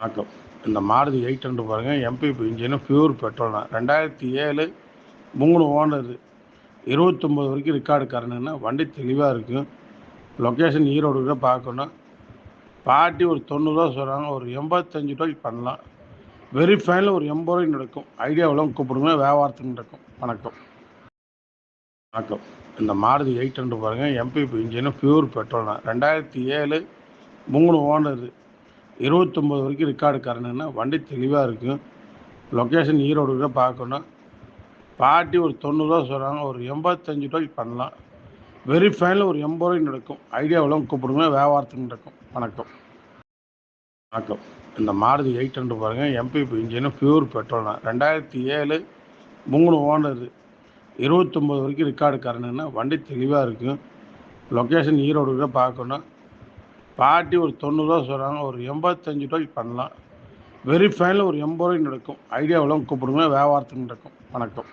வணக்கம் இந்த Maruti eight hundred பாருங்கள் எம்பிபி இன்ஜினு பியூர் பெட்ரோல் தான். ரெண்டாயிரத்தி ஏழு மூணு ஓனர் இருபத்தொம்போது வரைக்கும் ரெக்கார்டு காரணம்னா வண்டி தெளிவாக இருக்கும் லொக்கேஷன் ஈரோடு கூட பார்க்கணும். பார்ட்டி ஒரு தொண்ணூறுரூவா சொல்கிறாங்க ஒரு எண்பத்தஞ்சு ரூபாய்க்கு பண்ணலாம். வெரி ஃபைனல் ஒரு எண்பது ரூபாய்க்கு நடக்கும். ஐடியாவெல்லாம் கூப்பிடுங்க வியாபாரத்துக்கு நடக்கும். வணக்கம். வணக்கம். இந்த மாருதி எயிட் ஹண்ட்ரட் பாருங்கள் எம்பிபி இன்ஜினு பியூர் பெட்ரோல் தான். ரெண்டாயிரத்தி ஏழு மூணு ஓனர் இருபத்தொம்போது வரைக்கும் ரெக்கார்டு காரணம்னா வண்டி தெளிவாக இருக்கும். லொக்கேஷன் ஈரோடு கூட பார்க்கணும். பார்ட்டி ஒரு தொண்ணூறுரூவா சொல்கிறாங்க ஒரு எண்பத்தஞ்சு ரூபாய்க்கு பண்ணலாம். வெரி ஃபைனல் ஒரு எண்பது ரூபாய்க்கு நடக்கும். ஐடியாவெல்லாம் கூப்பிடுங்க வியாபாரத்துக்கு நடக்கும். வணக்கம். வணக்கம். இந்த மாருதி எயிட் ஹண்ட்ரட் பாருங்கள் எம்பிபி இன்ஜினு பியூர் பெட்ரோல் தான். ரெண்டாயிரத்தி ஏழு மூணு ஓனர் இருபத்தொம்போது வரைக்கும் ரெக்கார்டு கரணுன்னா வண்டி தெளிவாக இருக்கும். லொக்கேஷன் ஈரோடு கூட பார்க்கணும். பார்ட்டி ஒரு தொண்ணூறுரூவா சொல்கிறாங்க ஒரு எண்பத்தஞ்சு ரூபாய்க்கு பண்ணலாம். வெரிஃபைனல் ஒரு எண்பது ரூபாய்க்கு நடக்கும். ஐடியாவெல்லாம் கூப்பிடுங்க வியாபாரத்துக்கு நடக்கும். வணக்கம்.